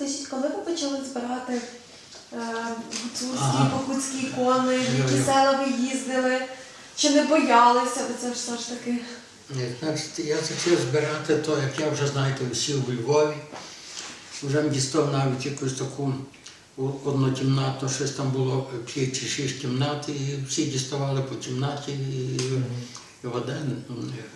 розкажіть, коли ви почали збирати е, гуцульські, покутські ікони, в які села ви їздили? Чи не боялися ви це все ж таки? Значить, я почав збирати то, як я вже знаєте, усів у Львові. Вже дістав навіть якусь таку однокімнатну, щось там було 5 чи 6 кімнат, і всі діставали по кімнаті, і, і один,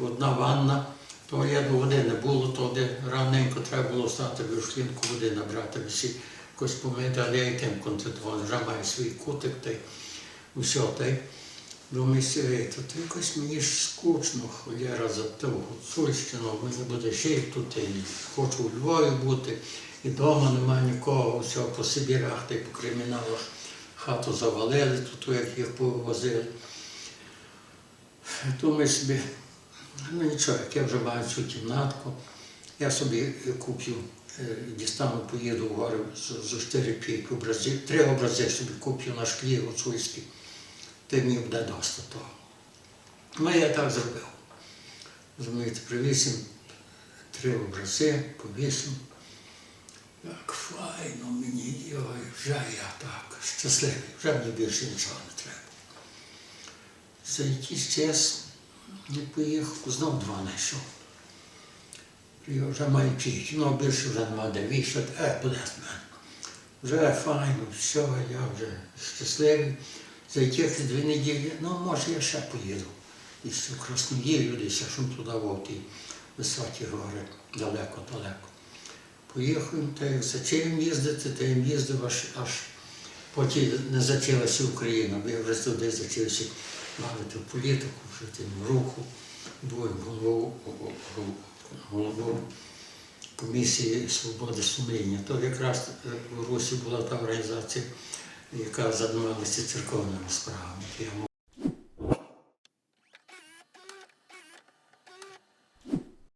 одна ванна. Туалету води не було, то де раненько треба було стати в шлінку води набрати, всі якось помити, але я і тим контентував, вже маю свій кутик, та й усе. Та й Думаю, сірий, то ти якось мені ж скучно, холєра за ту гуцульщину, мені буде ще й тут, і хочу у Львові бути, і вдома немає нікого, все по Сибірах та й по криміналах хату завалили, тут як їх повозили. Думаю собі, ну нічого, як я вже маю цю кімнатку, я собі куплю, е, дістану, поїду в гори з- з 4-5 образів, три образи собі куплю на шклі гуцульські ти мені буде досить того. Ну, я так зробив. Розумієте, привіз три образи, повісив. Як файно мені, йой, вже я так щасливий, вже мені більше нічого не треба. За якийсь час я поїхав, знов два знайшов. Я вже маю п'ять, ну більше вже нема де вішати, е, буде з мене. Вже файно, все, я вже щасливий. За якихось дві неділі, ну може я ще поїду. І ще в Красноїлю, десь аж туди в ті високі гори, далеко-далеко. Поїхав, та як зачав їздити, та їм їздив аж, аж потім не зачилася Україна, бо я вже туди зачався бавити в політику, жити в руху, був головою, голову комісії свободи сумління. То якраз в Русі була та організація, яка займалася церковними справами.